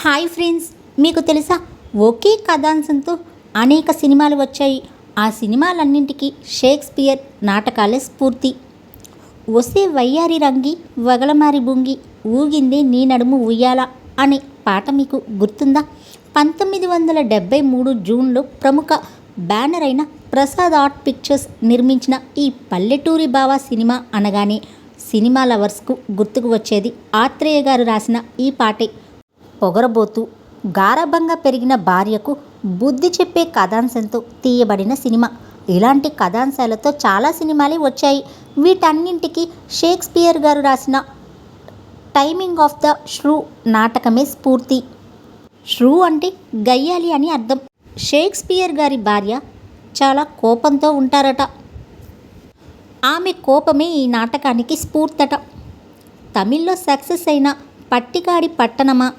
Hi friends మీకు తెలుసా? ఒకే కథాంశంతో అనేక సినిమాలు వచ్చాయి. ఆ సినిమాలన్నింటికీ షేక్స్పియర్ నాటకాలే స్ఫూర్తి. ఒసే వయ్యారి రంగి వగలమారి బుంగి ఊగిందే నీ నడుము ఉయ్యాల అనే పాట మీకు గుర్తుందా? పంతొమ్మిది వందల డెబ్బై మూడు జూన్లో ప్రముఖ బ్యానర్ అయిన ప్రసాద్ ఆర్ట్ పిక్చర్స్ నిర్మించిన ఈ పల్లెటూరి బావ సినిమా అనగానే సినిమా లవర్స్కు గుర్తుకు వచ్చేది ఆత్రేయ గారు రాసిన ఈ పాటే. పొగరబోతూ గారభంగా పెరిగిన భార్యకు బుద్ధి చెప్పే కథాంశంతో తీయబడిన సినిమా. ఇలాంటి కథాంశాలతో చాలా సినిమాలే వచ్చాయి. వీటన్నింటికి షేక్స్పియర్ గారు రాసిన టైమింగ్ ఆఫ్ ద ష్రూ నాటకమే స్ఫూర్తి. ష్రూ అంటే గయ్యాలి అని అర్థం. షేక్స్పియర్ గారి భార్య చాలా కోపంతో ఉంటారట. ఆమె కోపమే ఈ నాటకానికి స్ఫూర్తట. తమిళ్ళో సక్సెస్ అయిన పట్టికాడి పట్టణమా?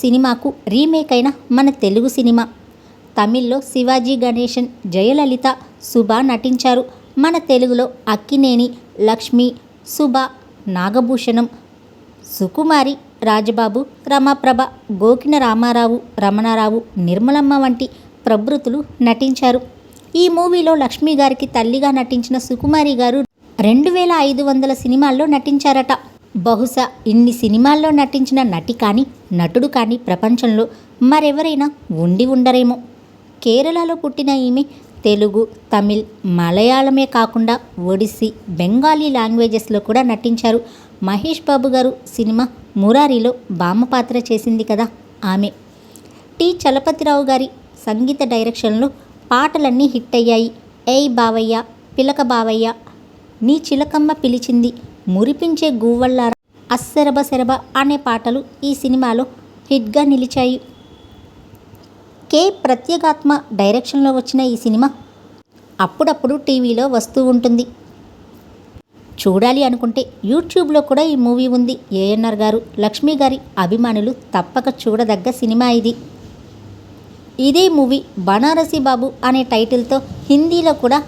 సినిమాకు రీమేక్ అయిన మన తెలుగు సినిమా. తమిళ్ళో శివాజీ గణేశన్ జయలలిత సుభ నటించారు. మన తెలుగులో అక్కినేని లక్ష్మి సుభ నాగభూషణం సుకుమారి రాజబాబు రమాప్రభ గోకిన రామారావు రమణారావు నిర్మలమ్మ వంటి ప్రభృతులు నటించారు. ఈ మూవీలో లక్ష్మి గారికి తల్లిగా నటించిన సుకుమారి గారు రెండు వేల ఐదు వందల సినిమాల్లో నటించారట. బహుశా ఇన్ని సినిమాల్లో నటించిన నటి కానీ నటుడు కానీ ప్రపంచంలో మరెవరైనా ఉండి ఉండరేమో. కేరళలో పుట్టిన ఈమె తెలుగు తమిళ్ మలయాళమే కాకుండా ఒడిస్సీ బెంగాలీ లాంగ్వేజెస్లో కూడా నటించారు. మహేష్ బాబు గారు సినిమా మురారిలో బామ్మ పాత్ర చేసింది కదా ఆమె. టి. చలపతిరావు గారి సంగీత డైరెక్షన్లో పాటలన్నీ హిట్ అయ్యాయి ఏయ్ బావయ్య పిలక బావయ్య నీ చిలకమ్మ పిలిచింది. మురిపించే గువ్వల్లారా అస్సెరబ సెరబ అనే పాటలు ఈ సినిమాలో హిట్గా నిలిచాయి. కే ప్రత్యేగాత్మ డైరెక్షన్లో వచ్చిన ఈ సినిమా అప్పుడప్పుడు టీవీలో వస్తూ ఉంటుంది. చూడాలి అనుకుంటే యూట్యూబ్లో కూడా ఈ మూవీ ఉంది. ఏఎన్ఆర్ గారు లక్ష్మి గారి అభిమానులు తప్పక చూడదగ్గ సినిమా ఇది. ఇదే మూవీ బనారసి బాబు అనే టైటిల్తో హిందీలో కూడా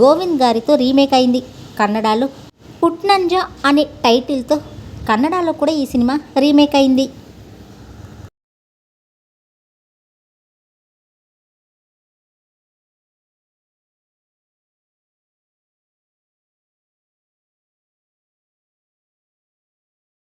గోవింద్ గారితో రీమేక్ అయింది. కన్నడలో పుట్నంజా అనే టైటిల్తో కన్నడలో కూడా ఈ సినిమా రీమేక్ అయింది.